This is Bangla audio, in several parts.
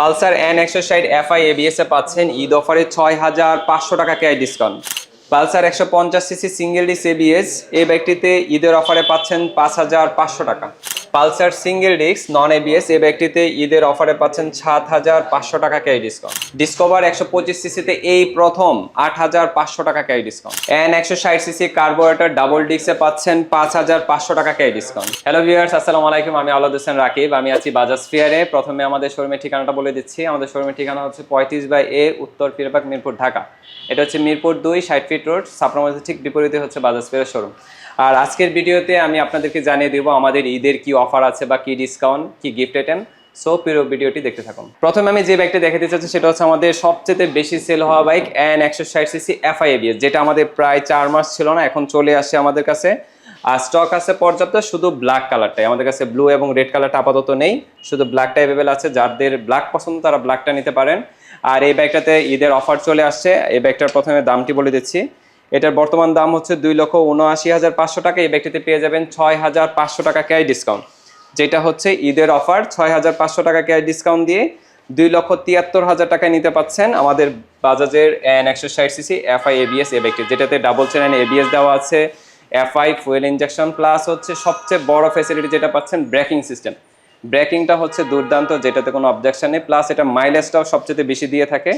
পালসার এন একশো ষাট এফআই এবিএস পাচ্ছেন। ঈদ অফারে ছয় হাজার পাঁচশো টাকা ক্যাশ ডিসকাউন্ট। পালসার একশো পঞ্চাশ সিসি সিঙ্গেল ডিস এবিএস এই ব্যক্তিতে ঈদের অফারে পাচ্ছেন পাঁচ হাজার পাঁচশো টাকা। Pulsar single disc non ABS এই ব্যাগটিতে ঈদের অফারে পাচ্ছেন সাত হাজার পাঁচশো টাকা ক্যারি ডিসকাউন্ট। ডিসকভার একশো পঁচিশ সিসিতে এই প্রথম আট হাজার পাঁচশো টাকা ক্যারি ডিসকাউন্ট। এন একশো ষাট সিসি কার্বোরেটর, ডাবল ডিস্কে পাচ্ছেন পাঁচ হাজার পাঁচশো টাকা ক্যাশ ডিসকাউন্ট। হ্যালো ভিউয়ার্স আসসালামু আলাইকুম, আমি আলাদ হোসেন রাকিব, আমি আছি বাজাজ ফিয়ারে। প্রথমে আমাদের শোরুমের ঠিকানাটা বলে দিচ্ছি। আমাদের শোরুমের ঠিকানা হচ্ছে পঁয়ত্রিশ বাই এ, উত্তর পিরপাক মিরপুর, ঢাকা। এটা হচ্ছে মিরপুর দুই, ষাট ফিট রোড সাপড়া ঠিক বিপরীতে হচ্ছে বাজাজ ফিয়ারের শোরুম আর আজকের ভিডিওতে আমি আপনাদেরকে জানিয়ে দেবো আমাদের ঈদের কি অফার আছে বা কি ডিসকাউন্ট কি গিফট আইটেম সো পুরো ভিডিওটি দেখতে থাকুন। প্রথমে আমি যে বাইকটা দেখাতে চাচ্ছি, সেটা হচ্ছে আমাদের সবচেয়ে বেশি সেল হওয়া বাইক এন একশো ষাট সিসি এফআইএবিএস যেটা আমাদের প্রায় চার মাস ছিল না, এখন চলে আসে আমাদের কাছে। আর স্টক আছে পর্যাপ্ত, শুধু ব্ল্যাক কালারটাই আমাদের কাছে ব্লু এবং রেড কালারটা আপাতত নেই, শুধু ব্ল্যাকটা অ্যাভেলেবেল আছে। যাদের ব্ল্যাক পছন্দ, তারা ব্ল্যাকটা নিতে পারেন। আর এই ব্যাগটাতে ঈদের অফার চলে আসছে। এই ব্যাগটার প্রথমে দামটি বলে দিচ্ছি। এটার বর্তমান দাম হচ্ছে দুই লক্ষ উনআশি হাজার পাঁচশো টাকা। এই ব্যাগটিতে পেয়ে যাবেন ছয় হাজার পাঁচশো টাকা ক্যাশ ডিসকাউন্ট। যেটা হচ্ছে ঈদের অফার, ছয় হাজার পাঁচশো টাকা ক্যাশ ডিসকাউন্ট দিয়ে দুই লক্ষ তিয়াত্তর হাজার টাকায় নিতে পাচ্ছেন আমাদের বাজাজের এন একশো ষাট সিসি এফআই এবিএস এ ব্যাগটি যেটাতে ডাবল চ্যানেল এবিএস দেওয়া আছে এফআই ফুয়েল ইঞ্জেকশন প্লাস হচ্ছে সবচেয়ে বড় ফ্যাসিলিটি যেটা পাচ্ছেন ব্রেকিং সিস্টেম ব্রেকিংটা হচ্ছে দুর্দান্ত, যেটাতে কোনো অবজেকশন নেই। প্লাস এটা মাইলেজটাও সবচেয়ে বেশি দিয়ে থাকে।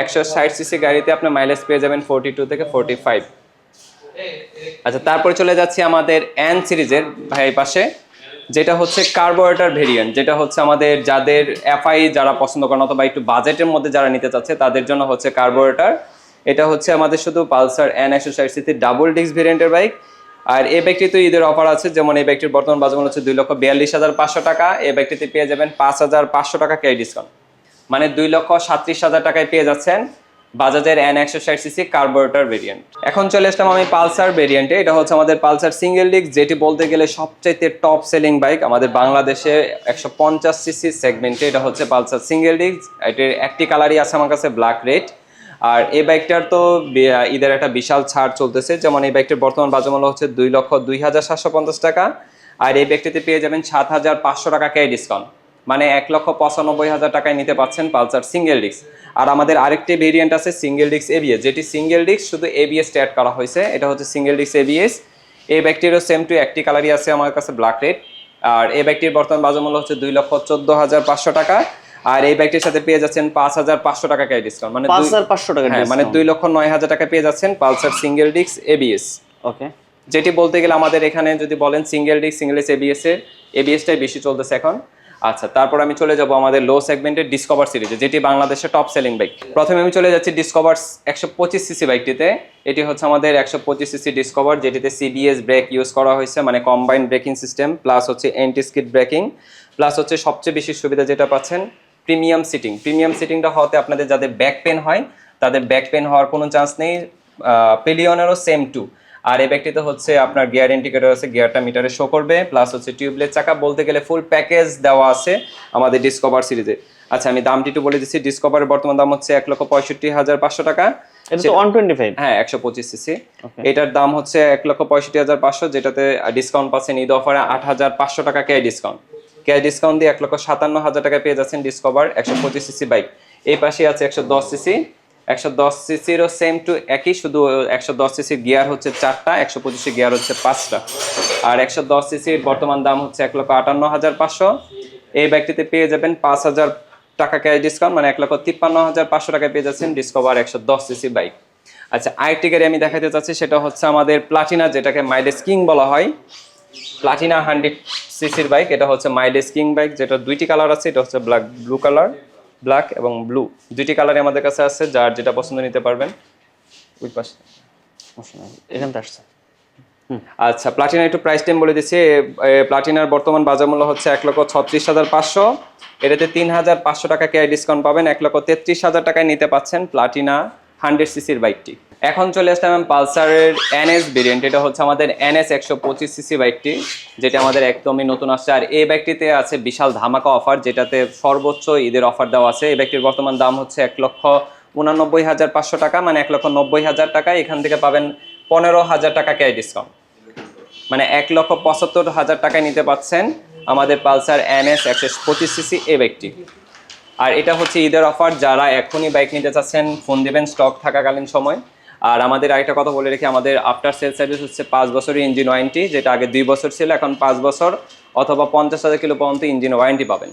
একশো ষাট সিসি গাড়িতে আপনি মাইলেজ পেয়ে যাবেন ফোরটি টু থেকে ফোরটি ফাইভ আচ্ছা তারপরে চলে যাচ্ছি আমাদের এন সিরিজের ভাই পাশে, যেটা হচ্ছে কার্বোরেটর ভেরিয়েন্ট যেটা হচ্ছে আমাদের যাদের এফআই যারা পছন্দ করেন অথবা একটু বাজেটের মধ্যে যারা নিতে চাচ্ছে, তাদের জন্য হচ্ছে কার্বোরেটর এটা হচ্ছে আমাদের শুধু পালসার এন একশো ষাট সিসি ডাবল ডিস্ক ভেরিয়েন্টের বাইক আর এই ব্যাগটি তো ঈদের অফার আছে, যেমন এই ব্যাগটির বর্তমান বাজার মূল্য হচ্ছে দুই লক্ষ বিয়াল্লিশ হাজার পাঁচশো টাকা, এই ব্যাগটিতে পেয়ে যাবেন পাঁচ হাজার পাঁচশো টাকা ক্যাশ ডিসকাউন্ট মানে দুই লক্ষ সাতত্রিশ হাজার টাকায় পেয়ে যাচ্ছেন বাজাজের এন একশো ষাট সিসি কার্বোরেটার ভেরিয়েন্ট এখন চলে আসলাম আমি পালসার ভেরিয়েন্টে এটা হচ্ছে আমাদের পালসার সিঙ্গেল ডিস্ক যেটি বলতে গেলে সবচাইতে টপ সেলিং বাইক আমাদের বাংলাদেশে একশো পঞ্চাশ সিসি সেগমেন্টে এটা হচ্ছে পালসার সিঙ্গেল ডিস্ক এটির একটি কালারই আছে আমার কাছে ব্ল্যাক রেড আর এই বাইকটার তো ঈদের একটা বিশাল ছাড় চলতেছে। যেমন এই বাইকটির বর্তমান বাজার মূল্য হচ্ছে দুই লক্ষ দুই হাজার সাতশো পঞ্চাশ টাকা। আর এই ব্যাগটিতে পেয়ে যাবেন সাত হাজার পাঁচশো টাকা কে ডিসকাউন্ট মানে এক লক্ষ পঁচানব্বই হাজার টাকায় নিতে পাচ্ছেন পালসার সিঙ্গেল ডিস্ক। আর আমাদের আরেকটি ভেরিয়েন্ট আছে সিঙ্গেল ডিস্ক এবিএস যেটি সিঙ্গেল ডিস্ক শুধু এবিএস অ্যাড করা হয়েছে। এটা হচ্ছে সিঙ্গেল ডিস্ক এবিএস এই ব্যাগটিরও সেম টু একটি কালারই আছে আমার কাছে ব্ল্যাক রেড আর এই ব্যাগটির বর্তমান বাজার মূল্য হচ্ছে দুই লক্ষ চোদ্দ হাজার পাঁচশো টাকা। আর এই ব্যাগটির সাথে পেয়ে যাচ্ছেন পাঁচ হাজার পাঁচশো টাকা ডিসকাউন্ট মানে পাঁচ হাজার পাঁচশো টাকা হ্যাঁ মানে দুই লক্ষ নয় হাজার টাকা পেয়ে যাচ্ছেন Pulsar single disc ABS okay যেটি বলতে গেলে আমাদের এখানে যদি বলেন সিঙ্গেল ডিস্ক সিঙ্গেল এবিএস এর এবিএসটাই বেশি চলতেছে এখন। আচ্ছা তারপর আমি চলে যাব আমাদের লো সেগমেন্টের ডিসকভার সিরিজে যেটি বাংলাদেশের টপ সেলিং বাইক প্রথমে আমি চলে যাচ্ছি ডিসকভার একশো পঁচিশ সিসি বাইকটিতে এটি হচ্ছে আমাদের একশো পঁচিশ সিসি ডিসকভার যেটিতে সিবিএস ব্রেক ইউজ করা হয়েছে মানে কম্বাইন্ড ব্রেকিং সিস্টেম প্লাস হচ্ছে এন্টি স্কিড ব্রেকিং প্লাস হচ্ছে সবচেয়ে বেশি সুবিধা যেটা পাচ্ছেন প্রিমিয়াম সিটিং প্রিমিয়াম সিটিংটা হওয়াতে আপনাদের যাদের ব্যাক পেন হয়, তাদের ব্যাক পেন হওয়ার কোনো চান্স নেই পেলিয়নেরও সেম টু আর এই ব্যাগটিতে হচ্ছে আপনার গিয়ার ইন্ডিকেটর আছে গিয়ারটা মিটারে শো করবে প্লাস হচ্ছে টিউবলেট চাকা বলতে গেলে ফুল প্যাকেজ দেওয়া আছে আমাদের ডিসকভার সিরিজে আচ্ছা আমি দামটি একটু বলে দিচ্ছি ডিসকভারের বর্তমান দাম হচ্ছে এক লক্ষ পঁয়ষট্টি হাজার পাঁচশো টাকা। হ্যাঁ একশো পঁচিশ সিসি এটার দাম হচ্ছে এক লক্ষ পঁয়ষট্টি হাজার পাঁচশো যেটাতে ডিসকাউন্ট পাচ্ছেন ঈদ অফারে আট হাজার পাঁচশো টাকা ক্যাশ ডিসকাউন্ট ক্যাশ ডিসকাউন্ট দিয়ে এক লক্ষ সাতান্ন হাজার টাকা পেয়ে যাচ্ছেন ডিসকভার একশো পঁচিশ সিসি বাইক এই পাশে আছে একশো দশ সিসি একশো দশ সিসিরও সেম টু একই, শুধু একশো দশ সিসির গিয়ার হচ্ছে চারটা, একশো পঁচিশে গিয়ার হচ্ছে পাঁচটা। আর একশো দশ সিসির বর্তমান দাম হচ্ছে এক লক্ষ আটান্ন হাজার পাঁচশো। এই বাইকটিতে পেয়ে যাবেন পাঁচ হাজার টাকা ক্যাশ ডিসকাউন্ট মানে এক লক্ষ তিপ্পান্ন হাজার পাঁচশো টাকায় পেয়ে যাচ্ছেন ডিসকভার একশো দশ সিসি বাইক আচ্ছা আরেকটি গাড়ি আমি দেখাতে চাচ্ছি, সেটা হচ্ছে আমাদের প্লাটিনা যেটাকে মাইলেজ কিং বলা হয়। প্লাটিনা হান্ড্রেড সিসির বাইক এটা হচ্ছে মাইলেজ কিং বাইক যেটা দুইটি কালার আছে, এটা হচ্ছে ব্ল্যাক ব্লু কালার ব্ল্যাক এবং ব্লু দুইটি কালারই আমাদের কাছে আছে যার যেটা পছন্দ নিতে পারবেন। ওই পাশে। এখান আসছে। আচ্ছা প্লাটিনার একটু প্রাইস টাইম বলে দিচ্ছি। প্লাটিনার বর্তমান বাজার মূল্য হচ্ছে এক লক্ষ ছত্রিশ হাজার পাঁচশো। এটাতে তিন হাজার পাঁচশো টাকা কে ডিসকাউন্ট পাবেন। এক লক্ষ তেত্রিশ হাজার টাকায় নিতে পাচ্ছেন প্লাটিনা হান্ড্রেড সিসির বাইকটি এখন চলে আসলাম পালসারের এনএস ভেরিয়েন্ট এটা হচ্ছে আমাদের এনএস একশো পঁচিশ সিসি বাইকটি যেটা আমাদের একদমই নতুন আসছে। আর এই বাইকটিতে আছে বিশাল ধামাকা অফার যেটাতে সর্বোচ্চ ঈদের অফার দেওয়া আছে। এই বাইকটির বর্তমান দাম হচ্ছে এক লক্ষ উনানব্বই হাজার পাঁচশো টাকা মানে এক লক্ষ নব্বই হাজার টাকা। এখান থেকে পাবেন পনেরো হাজার টাকা ক্যাশ ডিসকাউন্ট মানে এক লক্ষ পঁচাত্তর হাজার টাকায় নিতে পাচ্ছেন আমাদের পালসার এনএস একশো পঁচিশ সিসি এই বাইকটি আর এটা হচ্ছে ঈদের অফার যারা এখনই বাইক নিতে চাচ্ছেন ফোন দেবেন স্টক থাকাকালীন সময়। আর আমাদের আরেকটা কথা বলে রেখে আমাদের আফটার সেল সার্ভিস হচ্ছে পাঁচ বছরই ইঞ্জিন ওয়ারেন্টি যেটা আগে দুই বছর ছিল, এখন পাঁচ বছর অথবা পঞ্চাশ হাজার কিলো পর্যন্ত ইঞ্জিন ওয়ারেন্টি পাবেন।